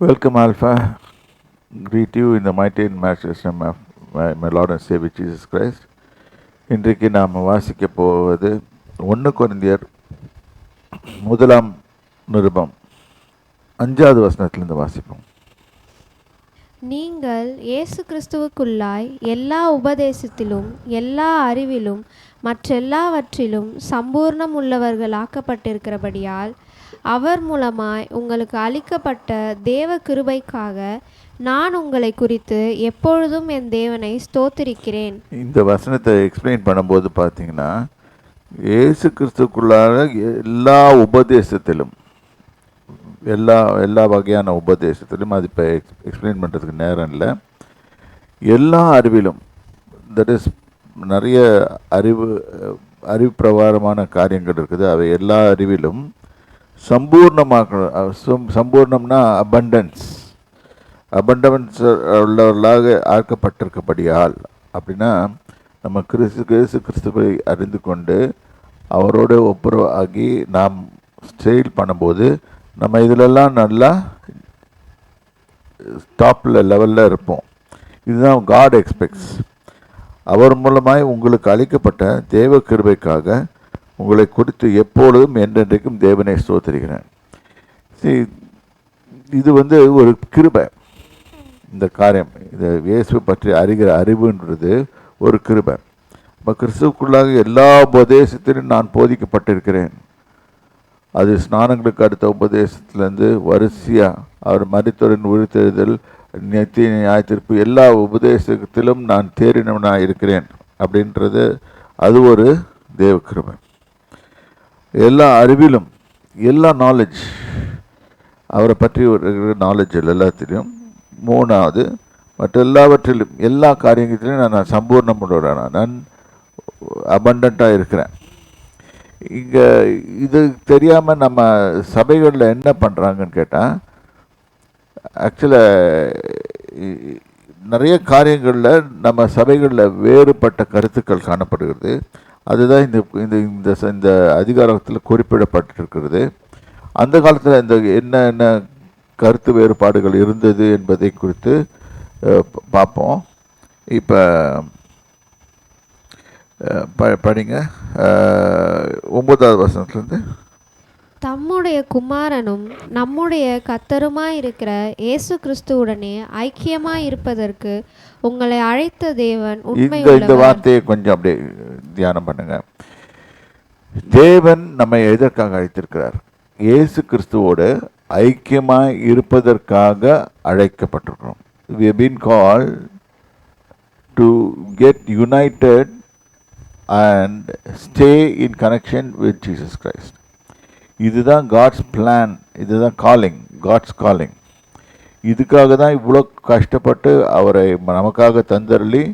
Welcome, Alpha. Greet you in the mighty and matchless name of my, my Lord and Savior Jesus Christ. இன்றைக்கு நாம் வாசிக்க போவது ஒன்று குறைந்தியர் முதலாம் நிருபம் அஞ்சாவது வசனத்திலிருந்து வாசிப்போம் நீங்கள் இயேசு கிறிஸ்துவுக்குள்ளாய் எல்லா உபதேசத்திலும் எல்லா அறிவிலும் மற்றெல்லாவற்றிலும் சம்பூர்ணம் உள்ளவர்களாக்கப்பட்டிருக்கிறபடியால் அவர் மூலமாய் உங்களுக்கு அளிக்கப்பட்ட தேவ கிருபைக்காக நான் உங்களை குறித்து எப்பொழுதும் என் தேவனை ஸ்தோத்திரிக்கிறேன். இந்த வசனத்தை எக்ஸ்பிளைன் பண்ணும்போது பார்த்தீங்கன்னா இயேசு கிறிஸ்துக்குள்ளாக எல்லா உபதேசத்திலும் எல்லா எல்லா வகையான உபதேசத்திலும் அது இப்போ எக்ஸ்பிளைன் பண்ணுறதுக்கு நேரம் இல்லை. எல்லா அறிவிலும் தட் இஸ் நிறைய அறிவு அறிவு பிரகாரமான காரியங்கள் இருக்குது. அவை எல்லா அறிவிலும் சம்பூர்ணமாக சம்பூர்ணம்னா அபண்டன்ஸ் அபண்டன்ஸ் உள்ளவர்களாக ஆக்கப்பட்டிருக்கபடியால் அப்படின்னா நம்ம கிறிஸ்து கிறிஸ்து கிறிஸ்துவை அறிந்து கொண்டு அவரோட ஒப்புரவு ஆகி நாம் ஸ்டெயில் பண்ணும்போது நம்ம இதிலெல்லாம் நல்லா டாப்பில் லெவலில் இருப்போம். இதுதான் காட் எக்ஸ்பெக்ட்ஸ் அவர் மூலமாய் உங்களுக்கு அளிக்கப்பட்ட தேவ கிருபைக்காக உங்களை குறித்து எப்பொழுதும் என்றென்றைக்கும் தேவனை ஸ்தோத்திரிக்கிறேன். இது வந்து ஒரு கிருபை. இந்த காரியம் இந்த இயேசு பற்றி அறிகிற அறிவுன்றது ஒரு கிருபை. இப்போ கிறிஸ்துவுக்குள்ளாக எல்லா உபதேசத்திலும் நான் போதிக்கப்பட்டிருக்கிறேன். அது ஸ்நானங்களுக்கு அடுத்த உபதேசத்துலேருந்து வரிசையாக அவர் மருத்துவரின் உயிர்த்தெழுதல் நித்திய நியாயத்திற்பு எல்லா உபதேசத்திலும் நான் தேறினவனாக இருக்கிறேன் அப்படின்றது அது ஒரு தேவ கிருபை. எல்லா அறிவிலும் எல்லா நாலேஜ் அவரை பற்றி ஒரு நாலேஜ் எல்லாத்திலையும். மூணாவது மற்ற எல்லாவற்றிலும் எல்லா காரியத்திலையும் நான் நான் சம்பூர்ணம் நான் அபண்டண்ட்டாக இருக்கிறேன். இங்கே இது தெரியாமல் நம்ம சபைகளில் என்ன பண்ணுறாங்கன்னு கேட்டால் ஆக்சுவலாக நிறைய காரியங்களில் நம்ம சபைகளில் வேறுபட்ட கருத்துக்கள் காணப்படுகிறது. அதுதான் இந்த இந்த இந்த இந்த அதிகாரத்தில் குறிப்பிடப்பட்டிருக்கிறது. அந்த காலத்தில் இந்த என்ன என்ன கருத்து வேறுபாடுகள் இருந்தது என்பதை குறித்து பார்ப்போம் இப்போ ப படிங்க. அஹ், ஒன்பதாவது வசனத்துலேருந்து. தம்முடைய குமாரனும் நம்முடைய கத்தருமாயிருக்கிற இயேசு கிறிஸ்துவுடனே ஐக்கியமாய் இருப்பதற்கு உங்களை அழைத்த தேவன் இந்த இந்த வார்த்தையை கொஞ்சம் அப்படியே தியானம் பண்ணுங்க. தேவன் நம்மை எதற்காக அழைத்திருக்கிறார்? இயேசு கிறிஸ்துவோடு ஐக்கியமாக இருப்பதற்காக அழைக்கப்பட்டிருக்கிறோம். We been call to get get and stay in connection with Jesus Christ இதுதான் காட்ஸ் பிளான் இதுதான் காலிங் காட்ஸ் காலிங் இதுக்காக தான் இவ்வளோ கஷ்டப்பட்டு அவரை நமக்காக தந்தருளி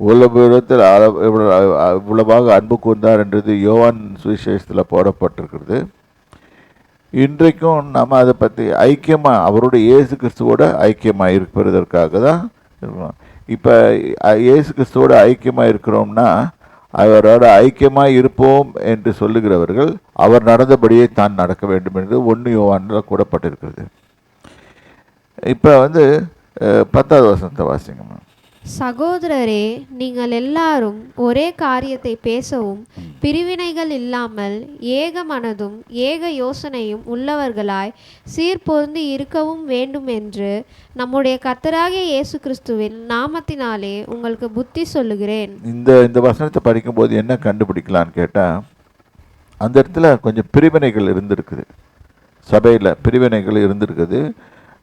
உலகத்தில் இவ்வளவாக அன்பு கூர்ந்தார் என்றது யோவான் சுவிசேஷத்தில் போடப்பட்டிருக்கிறது. இன்றைக்கும் நம்ம அதை பற்றி ஐக்கியமாக அவருடைய இயேசு கிறிஸ்துவோட ஐக்கியமாக இருப்பதற்காக தான் இப்போ இயேசு கிறிஸ்துவோட ஐக்கியமாக இருக்கிறோம்னா அவரோட ஐக்கியமாக இருப்போம் என்று சொல்லுகிறவர்கள் அவர் நடந்தபடியே தான் நடக்க வேண்டும் என்று ஒன்று யோவானில் கூடப்பட்டிருக்கிறது இப்போ வந்து பத்தாவது வசனத்தை வாசிங்கம்மா சகோதரரே நீங்கள் எல்லாரும் ஒரே காரியத்தை பேசவும் பிரிவினைகள் இல்லாமல் ஏக மனதும் ஏக யோசனையும் உள்ளவர்களாய் சீர்பொருந்தி இருக்கவும் வேண்டும் என்று நம்முடைய கர்த்தராகிய இயேசு கிறிஸ்துவின் நாமத்தினாலே உங்களுக்கு புத்தி சொல்லுகிறேன். இந்த இந்த வசனத்தை படிக்கும்போது என்ன கண்டுபிடிக்கலான்னு கேட்டால் அந்த இடத்துல கொஞ்சம் பிரிவினைகள் இருந்திருக்குது. சபையில் பிரிவினைகள் இருந்திருக்குது.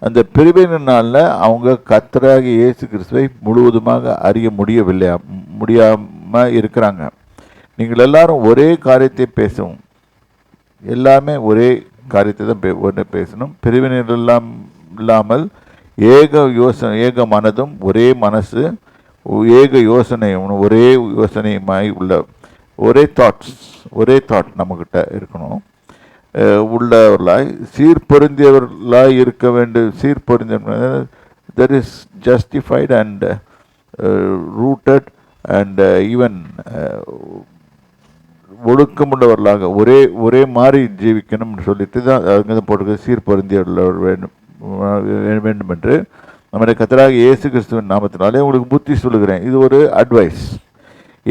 அந்த பிரிவினால அவங்க கத்தராக இயேசு கிறிஸ்துவை முழுவதுமாக அறிய முடியவில்லை முடியாமல் இருக்கிறாங்க. நீங்கள் எல்லாரும் ஒரே காரியத்தை பேசவும். எல்லாமே ஒரே காரியத்தை தான் பே ஒன்று பேசணும். பிரிவினர் எல்லாம் இல்லாமல் ஏக யோசனை ஏக மனதும் ஒரே மனசு ஏக யோசனையும் ஒரே யோசனையுமாய் உள்ள ஒரே தாட்ஸ் ஒரே தாட் நம்மக்கிட்ட இருக்கணும். உள்ளவர்களாய் சீர்பொருந்தியவர்களாய் இருக்க வேண்டும். சீர்பொருந்திய that is justified and rooted and even ஒழுக்கமுள்ளவர்களாக ஒரே ஒரே மாதிரி ஜீவிக்கணும்னு சொல்லிட்டு தான் அங்கே தான் போட்டிருக்கு சீர்பொருந்தியுள்ளவர் வேண்டும் வேண்டும் என்று. நம்முடைய கத்தராக இயேசு கிறிஸ்துவின் நாமத்தினாலே உங்களுக்கு புத்தி சொல்லுகிறேன். இது ஒரு அட்வைஸ்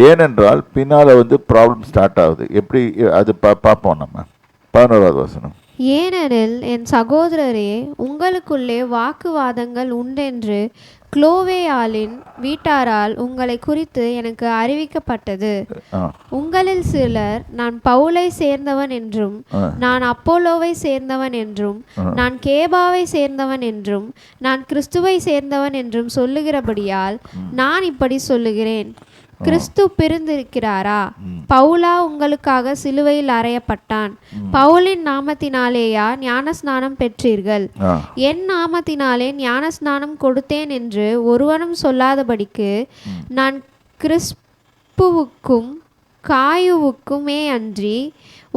ஏனென்றால் பின்னால் வந்து ப்ராப்ளம் ஸ்டார்ட் ஆகுது. எப்படி அது பா பார்ப்போம் நம்ம. பதினோராவது வசனம். ஏனெனில் என் சகோதரரே உங்களுக்குள்ளே வாக்குவாதங்கள் உண்டென்று குளோவேயாலின் வீட்டாரால் உங்களை குறித்து எனக்கு அறிவிக்கப்பட்டது. உங்களில் சிலர் நான் பவுலை சேர்ந்தவன் என்றும். நான் அப்போலோவை சேர்ந்தவன் என்றும் நான் கேபாவை சேர்ந்தவன் என்றும் நான் கிறிஸ்துவை சேர்ந்தவன் என்றும் சொல்லுகிறபடியால் நான் இப்படி சொல்லுகிறேன். கிறிஸ்து பிரிந்திருக்கிறாரா பவுலா உங்களுக்காக சிலுவையில் அறையப்பட்டான். பவுலின் நாமத்தினாலேயா ஞானஸ்நானம் பெற்றீர்கள்? என் நாமத்தினாலே ஞானஸ்நானம் கொடுத்தேன் என்று ஒருவனும் சொல்லாதபடிக்கு நான் கிறிஸ்புவுக்கும் காயுவுக்குமே அன்றி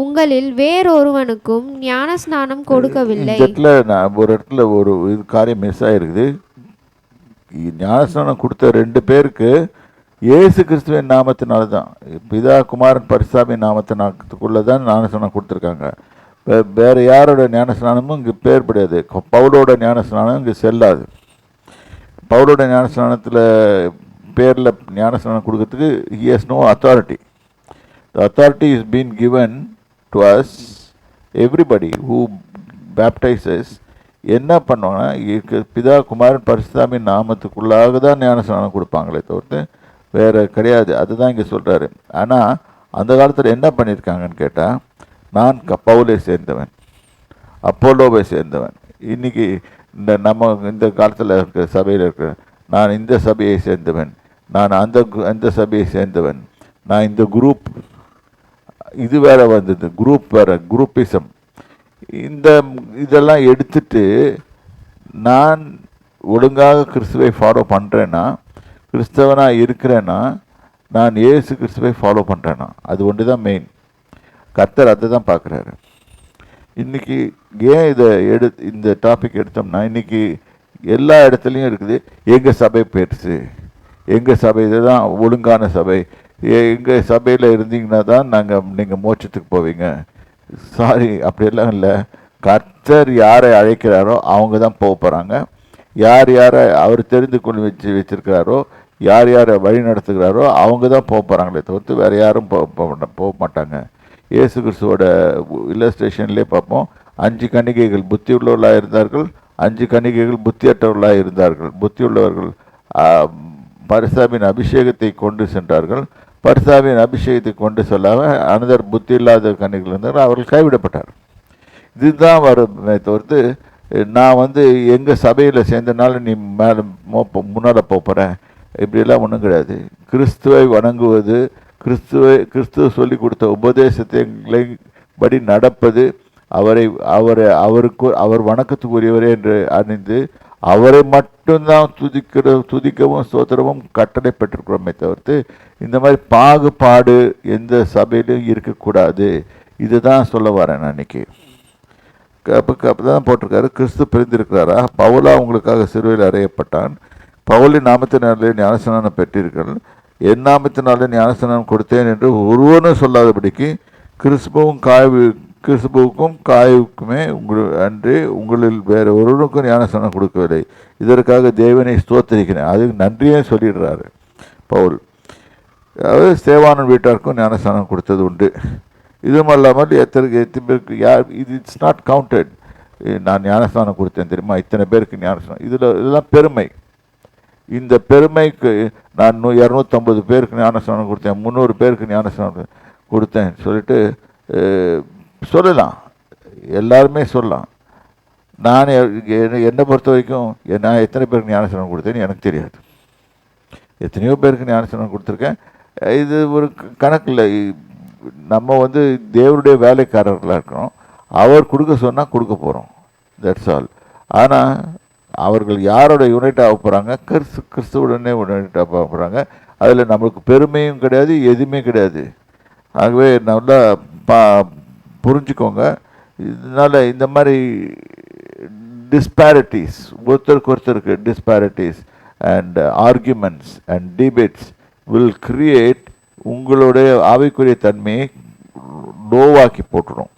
உங்களில் வேறொருவனுக்கும் ஞானஸ்நானம் கொடுக்கவில்லை. இடத்துல நான் ஒரு இடத்துல ஒரு இது காரியம் மிஸ் ஆயிருக்குது. ஞானஸ்நானம் கொடுத்த ரெண்டு பேருக்கு இயேசு கிறிஸ்துவின் நாமத்தினால தான் பிதா குமாரன் பரிசாமி நாமத்தினாக்குள்ளே தான் ஞானஸ்நானம் கொடுத்துருக்காங்க. வே- யாரோட ஞானஸ்நானமும் இங்கே பேர்படாது பவுலோட ஞானஸ்நானம் இங்கே செல்லாது. பவுலோட ஞானஸ்நானத்தில் பேரில் ஞானஸ்நானம் கொடுக்கறதுக்கு he has no authority. The authority is being given to us everybody who என்ன பண்ணுவாங்கன்னா பிதா குமாரன் பரிசுதாமி நாமத்துக்குள்ளாக தான் ஞானஸ்நானம் கொடுப்பாங்களே தவிர்த்து வேறு கிடையாது. அதுதான் இங்கே சொல்கிறாரு ஆனால் அந்த காலத்தில் என்ன பண்ணியிருக்காங்கன்னு கேட்டால் நான் கப்பாவிலே சேர்ந்தவன் அப்போலோவை சேர்ந்தவன். இன்னைக்கு இந்த நம்ம இந்த காலத்தில் இருக்கிற சபையில் இருக்கிற நான் இந்த சபையை சேர்ந்தவன் நான் அந்த கு- அந்த சபையை சேர்ந்தவன் நான் இந்த குரூப் இது வேற வந்தது குரூப் வேற குரூப்பிசம். இந்த இதெல்லாம் எடுத்துட்டு நான் ஒழுங்காக கிறிஸ்துவை ஃபாலோ பண்ணுறேன்னா கிறிஸ்தவனாக இருக்கிறேன்னா நான் ஏசு கிறிஸ்துவை ஃபாலோ பண்ணுறேன்னா அது ஒன்று தான் மெயின் கர்த்தர் அதை தான் பார்க்குறாரு. இன்றைக்கி ஏன் இதை எடு இந்த டாபிக் எடுத்தோம்னா இன்றைக்கி எல்லா இடத்துலையும் இருக்குது எங்கள் சபை பெருசு எங்கள் சபை இதுதான் ஒழுங்கான சபை. எங்கள் சபையில் இருந்தீங்கன்னா தான் நாங்கள் நீங்கள் மோட்சத்துக்கு போவீங்க. சாரி அப்படியெல்லாம் இல்லை. கர்த்தர் யாரை அழைக்கிறாரோ அவங்க தான் போக போகிறாங்க யார் யாரை அவர் தெரிந்து கொண்டு வச்சு வச்சிருக்கிறாரோ யார் யாரை வழி நடத்துகிறாரோ அவங்க தான் போக போகிறாங்களே தவிர்த்து வேறு யாரும் போக போக மாட்டாங்க. இயேசு கிறிஸ்துவோட இல்லஸ்ட்ரேஷன்லேயே பார்ப்போம். அஞ்சு கணிகைகள் புத்தி உள்ளவர்களாக இருந்தார்கள் அஞ்சு கணிகைகள் புத்தியற்றவர்களாக இருந்தார்கள். புத்தி உள்ளவர்கள் பரிசாவின் அபிஷேகத்தை கொண்டு சென்றார்கள். பரிசாவின் அபிஷேகத்தை கொண்டு சொல்லாமல் அனதர் புத்தி இல்லாத கணிகள் இருந்தார்கள் அவர்கள் கைவிடப்பட்டார் இதுதான் வருமே தவிர்த்து நான் வந்து எங்கள் சபையில் சேர்ந்தனால நீ மேலே மோப்ப முன்னால் போகிறேன் இப்படியெல்லாம் ஒன்றும் கிடையாது. கிறிஸ்துவை வணங்குவது கிறிஸ்துவை கிறிஸ்துவ சொல்லி கொடுத்த உபதேசத்தை படி நடப்பது அவரை அவரை அவருக்கு அவர் வணக்கத்துக்குரியவரே என்று அறிந்து அவரை மட்டும்தான் துதிக்கிற துதிக்கவும் ஸ்தோத்திரமும் கட்டளை பெற்றிருக்கிறோமே தவிர்த்து இந்த மாதிரி பாகுபாடு எந்த சபையிலும் இருக்கக்கூடாது. இதுதான் சொல்ல வரேன் அன்னைக்கு அப்போ அப்போ தான் போட்டிருக்காரு. கிறிஸ்து பிரிந்திருக்கிறாரா? பவுலா உங்களுக்காக சிறுவையில் அறையப்பட்டான். பவுலின் நாமத்தினாலே ஞானஸ்நானம் பெற்றீர்கள் என் நாமத்தினாலே ஞானஸ்நானம் கொடுத்தேன் என்று ஒருவனும் சொல்லாதபடிக்கு கிறிஸ்துவும் காய்வு கிறிஸ்துவுக்கும் காயுக்குமே உங்கள் அன்றி உங்களில் வேறு ஒருவனுக்கும் ஞானஸ்நானம் கொடுக்கவில்லை. இதற்காக தேவனை ஸ்தோத்தரிக்கிறேன். அதுக்கு நன்றியே சொல்லிடுறாரு பவுல். அதாவது சேவானன் வீட்டாருக்கும் ஞானஸ்நானம் கொடுத்தது உண்டு. இதுவும் அல்லாமல் எத்தனை எத்தனை பேருக்கு யார் இது இட்ஸ் நாட் கவுண்டட் நான் ஞானஸ்தானம் கொடுத்தேன் தெரியுமா? இத்தனை பேருக்கு ஞானஸ்தானம் இதில் இதெல்லாம் பெருமை. இந்த பெருமைக்கு நான் நூ இரநூத்தம்பது பேருக்கு ஞானஸ்தானம் கொடுத்தேன் முந்நூறு பேருக்கு ஞானஸ்தானம் கொடுத்தேன் சொல்லிட்டு சொல்லலாம். எல்லாருமே சொல்லலாம். நான் என்னை பொறுத்த வரைக்கும் நான் எத்தனை பேருக்கு ஞானஸ்தானம் கொடுத்தேன்னு எனக்கு தெரியாது. எத்தனையோ பேருக்கு ஞானஸ்தானம் கொடுத்துருக்கேன். இது ஒரு க- கணக்கில் நம்ம வந்து தேவருடைய வேலைக்காரர்களாக இருக்கிறோம். அவர் கொடுக்க சொன்னால் கொடுக்க போகிறோம் தட்ஸ் ஆல் ஆனால் அவர்கள் யாரோட யுனைட் ஆக போகிறாங்க கிறிஸ்து கிறிஸ்துவுடனே யுனைட் ஆக போகிறாங்க அதில் நம்மளுக்கு பெருமையும் கிடையாது எதுவுமே கிடையாது. ஆகவே நல்லா பா புரிஞ்சுக்கோங்க. இதனால் இந்த மாதிரி டிஸ்பேரிட்டிஸ் ஒருத்தருக்கு ஒருத்தருக்கு disparities and arguments and debates will create உங்களுடைய ஆவிக்குரிய தன்மையை லோவாக்கி போட்டுரும்.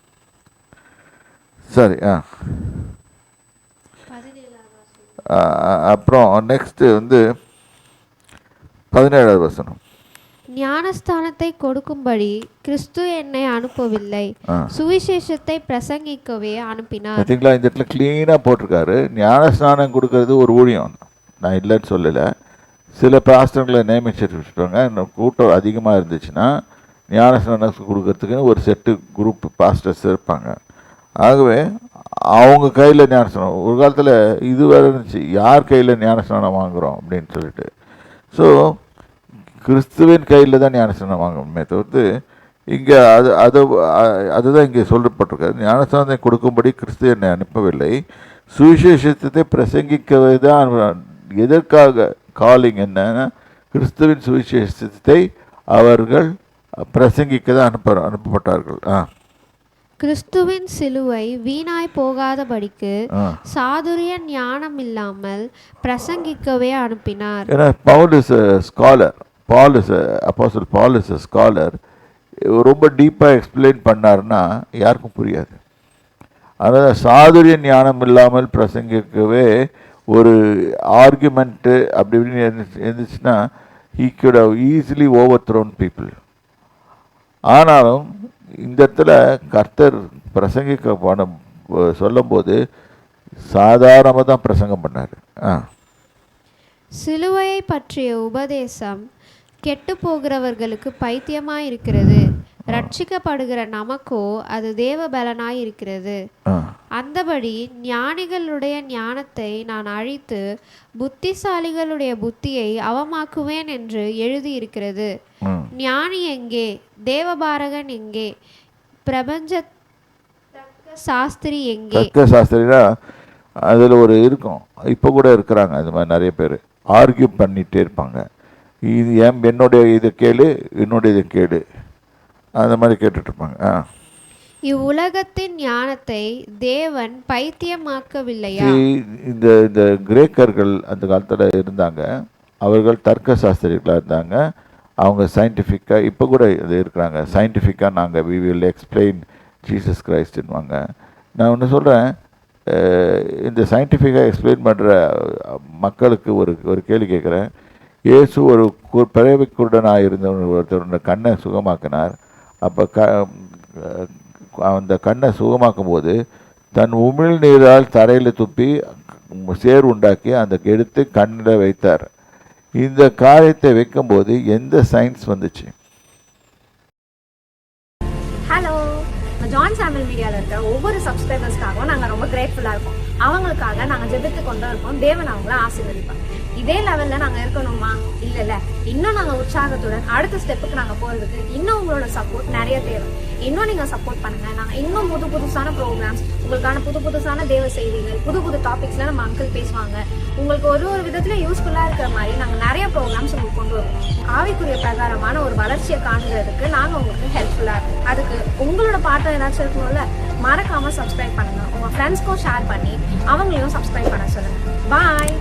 சரி ஆ. அப்புறம் நெக்ஸ்ட்டு வந்து பதினேழாவது வசனம். ஞானஸ்தானத்தை கொடுக்கும்படி கிறிஸ்து என்னை அனுப்பவில்லை. சுவிசேஷத்தை பிரசங்கிக்கவே அனுப்பினார். பார்த்தீங்களா? இந்த இடத்துல க்ளீனாக போட்டிருக்காரு. ஞானஸ்நானம் கொடுக்கறது ஒரு ஊழியம். நான் இல்லைன்னு சொல்லலை. சில பாஸ்டர்களை நியமிச்சு வச்சுருவாங்க இன்னும் கூட்டம் அதிகமாக இருந்துச்சுன்னா ஞானஸ்நானம் கொடுக்கறதுக்குன்னு ஒரு செட்டு குரூப் பாஸ்டர்ஸ் இருப்பாங்க. ஆகவே அவங்க கையில் ஞானஸ்நானம் ஒரு காலத்தில் இது வேறு இருந்துச்சு. யார் கையில் ஞானஸ்நானம் வாங்குகிறோம் அப்படின்னு சொல்லிட்டு. ஸோ கிறிஸ்துவின் கையில் தான் ஞானஸ்நானம் வாங்கணுமே தவிர்த்து இங்கே அது அது அதுதான் இங்கே சொல்லப்பட்டிருக்காரு. ஞானஸ்தானத்தை கொடுக்கும்படி கிறிஸ்து என்னை அனுப்பவில்லை. சுவிசேஷத்தை பிரசங்கிக்கவே தான் எதற்காக காலிங் என்னன்னா கிறிஸ்துவின் சுவிசேஷத்தை அவர்கள் பிரசங்கிக்க தான் அனுப்ப அனுப்பப்பட்டார்கள். ஆ. கிறிஸ்துவின் சிலுவை வீணாய் போகாதபடிக்கு சாதுரிய ஞானம் இல்லாமல் பிரசங்கிக்கவே அனுப்பினார். ஏன்னா Paul is scholar Paul is apostle Paul is scholar ரொம்ப டீப்பாக எக்ஸ்பிளைன் பண்ணாருன்னா யாருக்கும் புரியாது. அதாவது சாதுரிய ஞானம் இல்லாமல் பிரசங்கிக்கவே ஒரு ஆர்குமெண்ட்டு அப்படி இப்படின்னு இருந்துச்சு- இருந்துச்சுன்னா have easily overthrown people ஆனாலும் இந்த இடத்துல கர்த்தர் பிரசங்கிக்க பணம் சொல்லும்போது சாதாரணமாக தான் பிரசங்கம் பண்ணார். ஆ. சிலுவையை பற்றிய உபதேசம் கெட்டு போகிறவர்களுக்கு பைத்தியமாக இருக்கிறது ரட்சிக்கப்படுகிற நமக்கோ அது தேவ பலனாய் இருக்கிறது அந்தபடி ஞானிகளுடைய ஞானத்தை நான் அழித்து புத்திசாலிகளுடைய புத்தியை அவமாக்குவேன் என்று எழுதியிருக்கிறது. ஞானி எங்கே? தேவபாரகன் எங்கே? பிரபஞ்ச சாஸ்திரி எங்கே? தர்க்க சாஸ்திரினா அதில் ஒரு இருக்கும். இப்போ கூட இருக்கிறாங்க அது மாதிரி நிறைய பேர். ஆர்கியூ பண்ணிகிட்டே இருப்பாங்க. இது என் என்னுடைய இதை கேளு என்னுடைய இதை கேளு. அந்த மாதிரி கேட்டுட்டு இருப்பாங்க ஆ. இவ்வுலகத்தின் ஞானத்தை தேவன் பைத்தியமாக்கவில்லையா? இந்த இந்த கிரேக்கர்கள் அந்த காலத்தில் இருந்தாங்க. அவர்கள் தர்க்க சாஸ்திரிகளாக இருந்தாங்க. அவங்க சயின்டிஃபிக்காக இப்போ கூட இது இருக்கிறாங்க. சயின்டிஃபிக்காக நாங்கள் வி வில் எக்ஸ்பிளைன் ஜீசஸ் கிரைஸ்ட்னுவாங்க நான் ஒன்று சொல்கிறேன் இந்த சயின்டிஃபிக்காக எக்ஸ்பிளைன் பண்ணுற மக்களுக்கு ஒரு ஒரு கேள்வி கேட்குறேன். இயேசு ஒரு கு- பிறவி குருடனாக இருந்த ஒருத்தரோட கண்ணை சுகமாக்கினார். அப்போ க அந்த கண்ணை சுகமாக்கும் போது தன் உமிழ் நீரால் தரையில் துப்பி சேர் உண்டாக்கி அந்த எடுத்து கண்ணில் வைத்தார். இந்த காரியத்தை வைக்கும்போது எந்த சயின்ஸ் வந்துச்சு? ஹலோ ஜான் சாமியல் மீடியாவில் இருக்க ஒவ்வொரு சப்ஸ்கிரைபர்ஸ்க்காகவும் நாங்கள் ரொம்ப கிரேட்ஃபுல்லாக இருக்கோம். அவங்களுக்காக நாங்கள் ஜெபித்து கொண்டு இருக்கோம். தேவன் அவங்கள ஆசீர்வதிப்பாங்க இதே லெவல்ல நாங்க இருக்கணுமா? இல்ல இல்ல இன்னும் நாங்க உற்சாகத்துடன் அடுத்த ஸ்டெப்புக்கு நாங்க போறதுக்கு இன்னும் உங்களோட சப்போர்ட் நிறைய தேவை. இன்னும் நீங்க சப்போர்ட் பண்ணுங்க. நாங்க இன்னும் புது புதுசான ப்ரோக்ராம்ஸ் உங்களுக்கான புது புதுசான தேவ செய்திகள் புது புது டாபிக்ஸ்ல நம்ம அங்கிள் பேசுவாங்க. உங்களுக்கு ஒரு ஒரு விதத்துல யூஸ்ஃபுல்லா இருக்கிற மாதிரி நாங்க நிறைய ப்ரோக்ராம்ஸ் உங்களுக்கு கொண்டு வருவோம். ஆவிக்குரிய பிரகாரமான ஒரு வளர்ச்சியை காண்கிறதுக்கு நாங்க உங்களுக்கு ஹெல்ப்ஃபுல்லா இருக்கும். அதுக்கு உங்களோட பாட்டம் ஏதாச்சும் இருக்கணும்ல மறக்காம சப்ஸ்கிரைப் பண்ணுங்க. உங்க ஃப்ரெண்ட்ஸ்க்கும் ஷேர் பண்ணி அவங்களையும் சப்ஸ்கிரைப் பண்ண சொல்லுங்க. பாய்